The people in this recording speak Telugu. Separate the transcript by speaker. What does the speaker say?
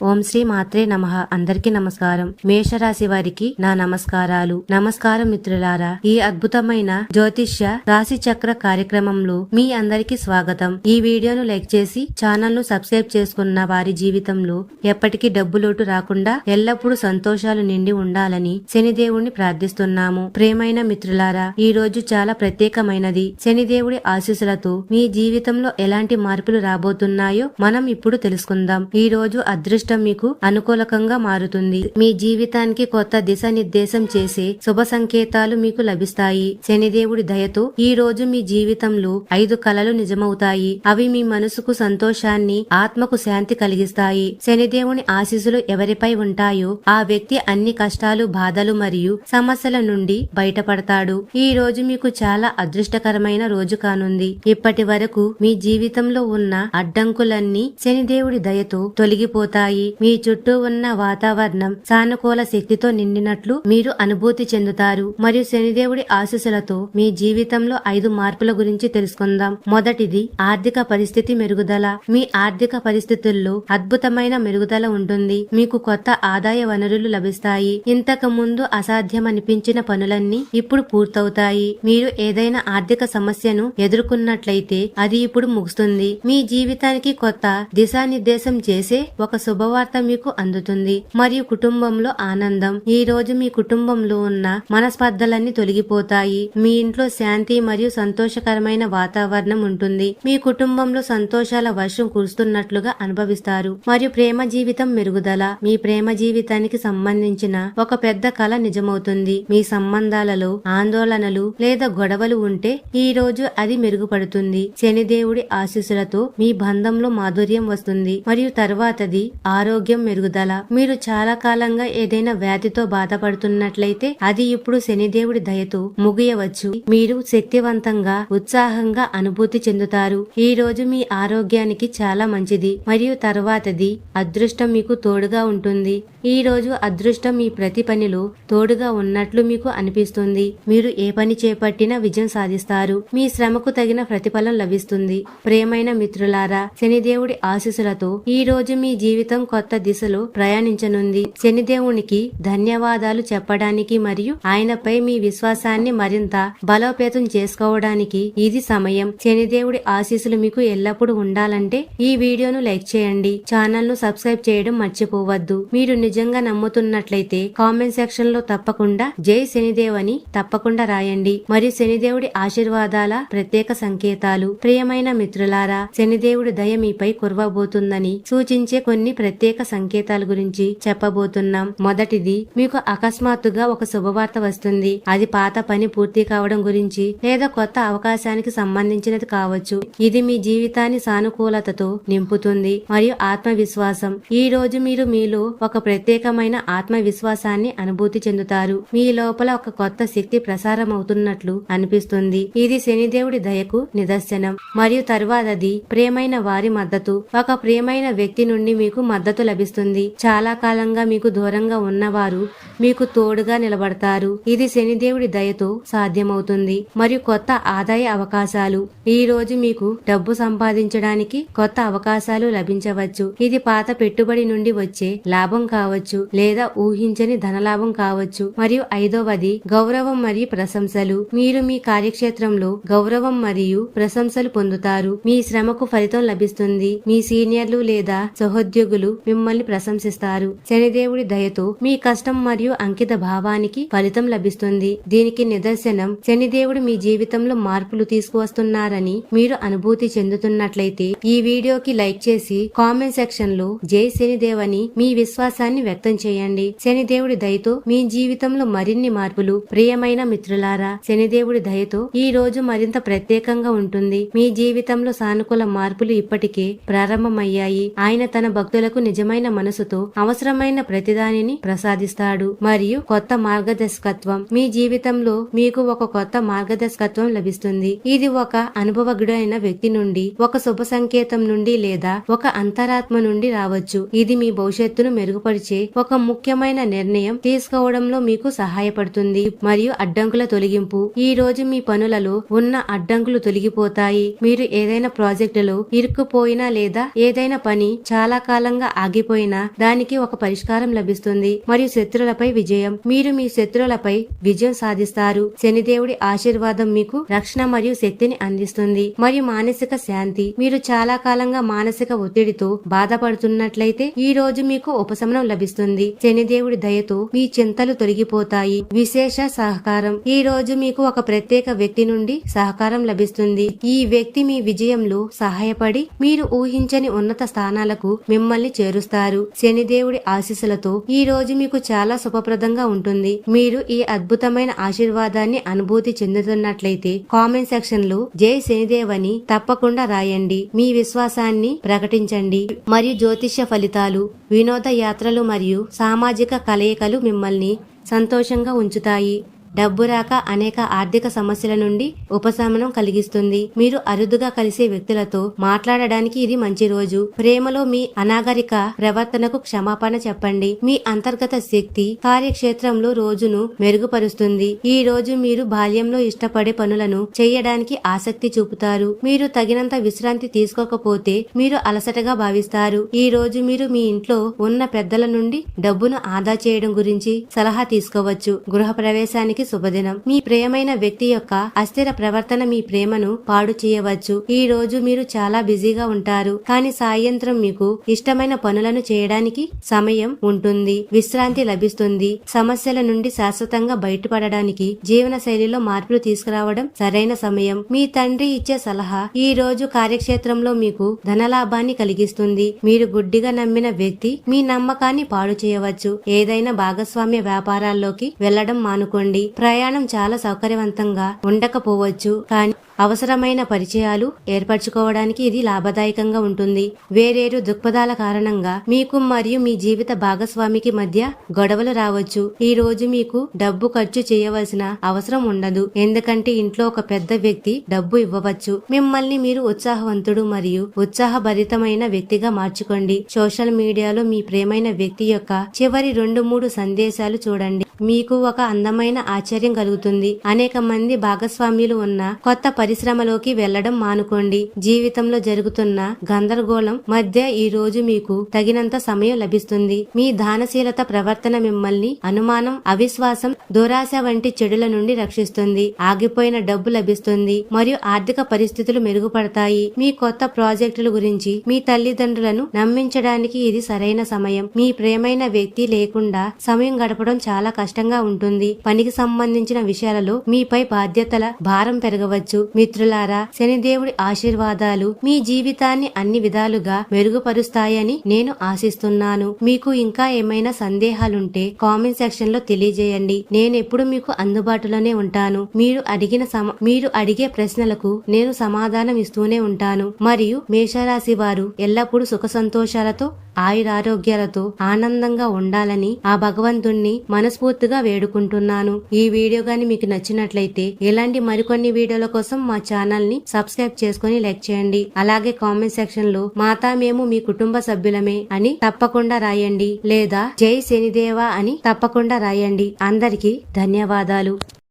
Speaker 1: ఓం శ్రీ మాత్రే నమ. అందరికీ నమస్కారం. మేషరాశి వారికి నా నమస్కారాలు. నమస్కారం మిత్రులారా ఈ అద్భుతమైన జ్యోతిష్య రాశి చక్ర కార్యక్రమంలో మీ అందరికీ స్వాగతం. ఈ వీడియోను లైక్ చేసి ఛానల్ను సబ్స్క్రైబ్ చేసుకున్న వారి జీవితంలో ఎప్పటికీ డబ్బు లోటు రాకుండా ఎల్లప్పుడూ సంతోషాలు నిండి ఉండాలని శనిదేవుణ్ణి ప్రార్థిస్తున్నాము. ప్రేమైన మిత్రులారా ఈ రోజు చాలా ప్రత్యేకమైనది. శనిదేవుడి ఆశీస్సులతో మీ జీవితంలో ఎలాంటి మార్పులు రాబోతున్నాయో మనం ఇప్పుడు తెలుసుకుందాం. ఈ రోజు అదృష్టం మీకు అనుకూలకంగా మారుతుంది. మీ జీవితానికి కొత్త దిశ నిర్దేశం చేసే శుభ సంకేతాలు మీకు లభిస్తాయి. శనిదేవుడి దయతో ఈ రోజు మీ జీవితంలో ఐదు కలలు నిజమవుతాయి. అవి మీ మనసుకు సంతోషాన్ని ఆత్మకు శాంతి కలిగిస్తాయి. శనిదేవుని ఆశీస్సులు ఎవరిపై ఉంటాయో ఆ వ్యక్తి అన్ని కష్టాలు బాధలు మరియు సమస్యల నుండి బయటపడతాడు. ఈ రోజు మీకు చాలా అదృష్టకరమైన రోజు కానుంది. ఇప్పటి వరకు మీ జీవితంలో ఉన్న అడ్డంకులన్నీ శనిదేవుడి దయతో తొలగిపోతాయి. మీ చుట్టూ ఉన్న వాతావరణం సానుకూల శక్తితో నిండినట్లు మీరు అనుభూతి చెందుతారు. మరియు శనిదేవుడి ఆశీస్సులతో మీ జీవితంలో ఐదు మార్పుల గురించి తెలుసుకుందాం. మొదటిది ఆర్థిక పరిస్థితి మెరుగుదల. మీ ఆర్థిక పరిస్థితుల్లో అద్భుతమైన మెరుగుదల ఉంటుంది. మీకు కొత్త ఆదాయ వనరులు లభిస్తాయి. ఇంతకు ముందు అసాధ్యమనిపించిన పనులన్నీ ఇప్పుడు పూర్తవుతాయి. మీరు ఏదైనా ఆర్థిక సమస్యను ఎదుర్కొన్నట్లయితే అది ఇప్పుడు ముగుస్తుంది. మీ జీవితానికి కొత్త దిశానిర్దేశం చేసే ఒక శుభవార్త మీకు అందుతుంది. మరియు కుటుంబంలో ఆనందం. ఈ రోజు మీ కుటుంబంలో ఉన్న మనస్పర్ధలన్నీ తొలగిపోతాయి. మీ ఇంట్లో శాంతి మరియు సంతోషకరమైన వాతావరణం ఉంటుంది. మీ కుటుంబంలో సంతోషాల వర్షం కురుస్తున్నట్లుగా అనుభవిస్తారు. మరియు ప్రేమ జీవితం మెరుగుదల. మీ ప్రేమ జీవితానికి సంబంధించిన ఒక పెద్ద కళ నిజమవుతుంది. మీ సంబంధాలలో ఆందోళనలు లేదా గొడవలు ఉంటే ఈ రోజు అది మెరుగుపడుతుంది. శనిదేవుడి ఆశీస్సులతో మీ బంధంలో మాధుర్యం వస్తుంది. మరియు తర్వాతది ఆరోగ్యం మెరుగుదల. మీరు చాలా కాలంగా ఏదైనా వ్యాధితో బాధపడుతున్నట్లయితే అది ఇప్పుడు శనిదేవుడి దయతో ముగియవచ్చు. మీరు శక్తివంతంగా ఉత్సాహంగా అనుభూతి చెందుతారు. ఈ రోజు మీ ఆరోగ్యానికి చాలా మంచిది. మరియు తర్వాతది అదృష్టం మీకు తోడుగా ఉంటుంది. ఈ రోజు అదృష్టం మీ ప్రతి పనిలో తోడుగా ఉన్నట్లు మీకు అనిపిస్తుంది. మీరు ఏ పని చేపట్టినా విజయం సాధిస్తారు. మీ శ్రమకు తగిన ప్రతిఫలం లభిస్తుంది. ప్రేమైన మిత్రులారా శనిదేవుడి ఆశీస్సులతో ఈ రోజు మీ జీవితం కొత్త దిశలో ప్రయాణించనుంది. శనిదేవునికి ధన్యవాదాలు చెప్పడానికి మరియు ఆయనపై మీ విశ్వాసాన్ని మరింత బలోపేతం చేసుకోవడానికి ఇది సమయం. శనిదేవుడి ఆశీస్సులు మీకు ఎల్లప్పుడూ ఉండాలంటే ఈ వీడియోను లైక్ చేయండి. ఛానల్ను సబ్స్క్రైబ్ చేయడం మర్చిపోవద్దు. మీరు నిజంగా నమ్ముతున్నట్లయితే కామెంట్ సెక్షన్లో తప్పకుండా జై శనిదేవ్ అని తప్పకుండా రాయండి. మరియు శనిదేవుడి ఆశీర్వాదాల ప్రత్యేక సంకేతాలు. ప్రియమైన మిత్రులారా శనిదేవుడి దయ మీపై కురవబోతుందని సూచించే కొన్ని ప్రత్యేక సంకేతాల గురించి చెప్పబోతున్నాం. మొదటిది మీకు అకస్మాత్తుగా ఒక శుభవార్త వస్తుంది. అది పాత పని పూర్తి కావడం గురించి లేదా కొత్త అవకాశానికి సంబంధించినది కావచ్చు. ఇది మీ జీవితాన్ని సానుకూలతతో నింపుతుంది మరియు ఆత్మవిశ్వాసం. ఈ రోజు మీరు మీలో ఒక ప్రత్యేకమైన ఆత్మవిశ్వాసాన్ని అనుభూతి చెందుతారు. మీ లోపల ఒక కొత్త శక్తి ప్రసారం అవుతున్నట్లు అనిపిస్తుంది. ఇది శనిదేవుడి దయకు నిదర్శనం. మరియు తరువాతది ప్రేమైన వారి మద్దతు. ఒక ప్రియమైన వ్యక్తి నుండి మీకు మద్దతు లభిస్తుంది. చాలా కాలంగా మీకు దూరంగా ఉన్నవారు మీకు తోడుగా నిలబడతారు. ఇది శనిదేవుడి దయతో సాధ్యమవుతుంది. మరియు కొత్త ఆదాయ అవకాశాలు. ఈ రోజు మీకు డబ్బు సంపాదించడానికి కొత్త అవకాశాలు లభించవచ్చు. ఇది పాత పెట్టుబడి నుండి వచ్చే లాభం కావచ్చు. లేదా ఊహించని ధనలాభం కావచ్చు. మరియు ఐదవది గౌరవం మరియు ప్రశంసలు. మీరు మీ కార్యక్షేత్రంలో గౌరవం మరియు ప్రశంసలు పొందుతారు. మీ శ్రమకు ఫలితం లభిస్తుంది. మీ సీనియర్లు లేదా సహోద్యోగులు మిమ్మల్ని ప్రశంసిస్తారు. శనిదేవుడి దయతో మీ కష్టం మరియు అంకిత భావానికి ఫలితం లభిస్తుంది. దీనికి నిదర్శనం శనిదేవుడు మీ జీవితంలో మార్పులు తీసుకువస్తున్నారని మీరు అనుభూతి చెందుతున్నట్లయితే ఈ వీడియోకి లైక్ చేసి కామెంట్ సెక్షన్లో జై శనిదేవ్ అని మీ విశ్వాసాన్ని వ్యక్తం చేయండి. శనిదేవుడి దయతో మీ జీవితంలో మరిన్ని మార్పులు. ప్రియమైన మిత్రులారా శనిదేవుడి దయతో ఈ రోజు మరింత ప్రత్యేకంగా ఉంటుంది. మీ జీవితంలో సానుకూల మార్పులు ఇప్పటికే ప్రారంభమయ్యాయి. ఆయన తన భక్తులకు నిజమైన మనసుతో అవసరమైన ప్రతిదానిని ప్రసాదిస్తాడు. మరియు కొత్త మార్గదర్శకత్వం. మీ జీవితంలో మీకు ఒక కొత్త మార్గదర్శకత్వం లభిస్తుంది. ఇది ఒక అనుభవజ్ఞుడైన వ్యక్తి నుండి ఒక శుభ సంకేతం నుండి లేదా ఒక అంతరాత్మ నుండి రావచ్చు. ఇది మీ భవిష్యత్తును మెరుగుపరిచే ఒక ముఖ్యమైన నిర్ణయం తీసుకోవడంలో మీకు సహాయపడుతుంది. మరియు అడ్డంకుల తొలగింపు. ఈ రోజు మీ పనులలో ఉన్న అడ్డంకులు తొలగిపోతాయి. మీరు ఏదైనా ప్రాజెక్టులో ఇరుక్కుపోయినా లేదా ఏదైనా పని చాలా కాలంగా ఆగిపోయినా దానికి ఒక పరిష్కారం లభిస్తుంది. మరియు శత్రులపై విజయం. మీరు మీ శత్రువులపై విజయం సాధిస్తారు. శనిదేవుడి ఆశీర్వాదం మీకు రక్షణ మరియు శక్తిని అందిస్తుంది. మరియు మానసిక శాంతి. మీరు చాలా కాలంగా మానసిక ఒత్తిడితో బాధపడుతున్నట్లయితే ఈ రోజు మీకు ఉపశమనం లభిస్తుంది. శనిదేవుడి దయతో మీ చింతలు తొలగిపోతాయి. విశేష సహకారం. ఈ రోజు మీకు ఒక ప్రత్యేక వ్యక్తి నుండి సహకారం లభిస్తుంది. ఈ వ్యక్తి మీ విజయంలో సహాయపడి మీరు ఊహించని ఉన్నత స్థానాలకు మిమ్మల్ని చేరుస్తారు. శనిదేవుడి ఆశీస్సులతో ఈ రోజు మీకు చాలా శుభప్రదంగా ఉంటుంది. మీరు ఈ అద్భుతమైన ఆశీర్వాదాన్ని అనుభూతి చెందుతున్నట్లయితే కామెంట్ సెక్షన్లో జై శనిదేవ్ అని తప్పకుండా రాయండి. మీ విశ్వాసాన్ని ప్రకటించండి. మరియు జ్యోతిష్య ఫలితాలు వినోద యాత్రలు మరియు సామాజిక కలయికలు మిమ్మల్ని సంతోషంగా ఉంచుతాయి. డబ్బు రాక అనేక ఆర్థిక సమస్యల నుండి ఉపశమనం కలిగిస్తుంది. మీరు అరుదుగా కలిసే వ్యక్తులతో మాట్లాడడానికి ఇది మంచి రోజు. ప్రేమలో మీ అనాగరిక ప్రవర్తనకు క్షమాపణ చెప్పండి. మీ అంతర్గత శక్తి కార్యక్షేత్రంలో రోజును మెరుగుపరుస్తుంది. ఈ రోజు మీరు బాల్యంలో ఇష్టపడే పనులను చేయడానికి ఆసక్తి చూపుతారు. మీరు తగినంత విశ్రాంతి తీసుకోకపోతే మీరు అలసటగా భావిస్తారు. ఈ రోజు మీరు మీ ఇంట్లో ఉన్న పెద్దల నుండి డబ్బును ఆదా చేయడం గురించి సలహా తీసుకోవచ్చు. గృహ ప్రవేశానికి శుభదినం. మీ ప్రియమైన వ్యక్తి యొక్క అస్థిర ప్రవర్తన మీ ప్రేమను పాడు చేయవచ్చు. ఈ రోజు మీరు చాలా బిజీగా ఉంటారు. కానీ సాయంత్రం మీకు ఇష్టమైన పనులను చేయడానికి సమయం ఉంటుంది. విశ్రాంతి లభిస్తుంది. సమస్యల నుండి శాశ్వతంగా బయటపడడానికి జీవన శైలిలో మార్పులు తీసుకురావడం సరైన సమయం. మీ తండ్రి ఇచ్చే సలహా ఈ రోజు కార్యక్షేత్రంలో మీకు ధనలాభాన్ని కలిగిస్తుంది. మీరు గుడ్డిగా నమ్మిన వ్యక్తి మీ నమ్మకాన్ని పాడు చేయవచ్చు. ఏదైనా భాగస్వామ్య వ్యాపారాల్లోకి వెళ్ళడం మానుకోండి. ప్రయాణం చాలా సౌకర్యవంతంగా ఉండకపోవచ్చు కానీ అవసరమైన పరిచయాలు ఏర్పరచుకోవడానికి ఇది లాభదాయకంగా ఉంటుంది. వేరేరు దృక్పథాల కారణంగా మీకు మరియు మీ జీవిత భాగస్వామికి మధ్య గొడవలు రావచ్చు. ఈ రోజు మీకు డబ్బు ఖర్చు చేయవలసిన అవసరం ఉండదు. ఎందుకంటే ఇంట్లో ఒక పెద్ద వ్యక్తి డబ్బు ఇవ్వవచ్చు. మిమ్మల్ని మీరు ఉత్సాహవంతుడు మరియు ఉత్సాహభరితమైన వ్యక్తిగా మార్చుకోండి. సోషల్ మీడియాలో మీ ప్రేమైన వ్యక్తి యొక్క చివరి రెండు మూడు సందేశాలు చూడండి. మీకు ఒక అందమైన ఆశ్చర్యం కలుగుతుంది. అనేక మంది భాగస్వామ్యులు ఉన్న కొత్త పరి పరిశ్రమలోకి వెళ్ళడం మానుకోండి. జీవితంలో జరుగుతున్న గందరగోళం మధ్య ఈ రోజు మీకు తగినంత సమయం లభిస్తుంది. మీ దానశీలత ప్రవర్తన మిమ్మల్ని అనుమానం అవిశ్వాసం దురాశ వంటి చెడుల నుండి రక్షిస్తుంది. ఆగిపోయిన డబ్బు లభిస్తుంది. మరియు ఆర్థిక పరిస్థితులు మెరుగుపడతాయి. మీ కొత్త ప్రాజెక్టుల గురించి మీ తల్లిదండ్రులను నమ్మించడానికి ఇది సరైన సమయం. మీ ప్రేమైన వ్యక్తి లేకుండా సమయం గడపడం చాలా కష్టంగా ఉంటుంది. పనికి సంబంధించిన విషయాలలో మీపై బాధ్యతల భారం పెరగవచ్చు. మిత్రులారా శనిదేవుడి ఆశీర్వాదాలు మీ జీవితాన్ని అన్ని విధాలుగా మెరుగుపరుస్తాయని నేను ఆశిస్తున్నాను. మీకు ఇంకా ఏమైనా సందేహాలుంటే కామెంట్ సెక్షన్లో తెలియజేయండి. నేనెప్పుడు మీకు అందుబాటులోనే ఉంటాను. మీరు అడిగిన సమ- మీరు అడిగే ప్రశ్నలకు నేను సమాధానం ఇస్తూనే ఉంటాను. మరియు మేషరాశి వారు ఎల్లప్పుడూ సుఖ సంతోషాలతో ఆయురారోగ్యాలతో ఆనందంగా ఉండాలని ఆ భగవంతుణ్ణి మనస్ఫూర్తిగా వేడుకుంటున్నాను. ఈ వీడియో గాని మీకు నచ్చినట్లయితే ఇలాంటి మరికొన్ని వీడియోల కోసం మా ఛానల్ని సబ్స్క్రైబ్ చేసుకుని లైక్ చేయండి. అలాగే కామెంట్ సెక్షన్లో మాతా మేము మీ కుటుంబ సభ్యులమే అని తప్పకుండా రాయండి. లేదా జై శనిదేవా అని తప్పకుండా రాయండి. అందరికీ ధన్యవాదాలు.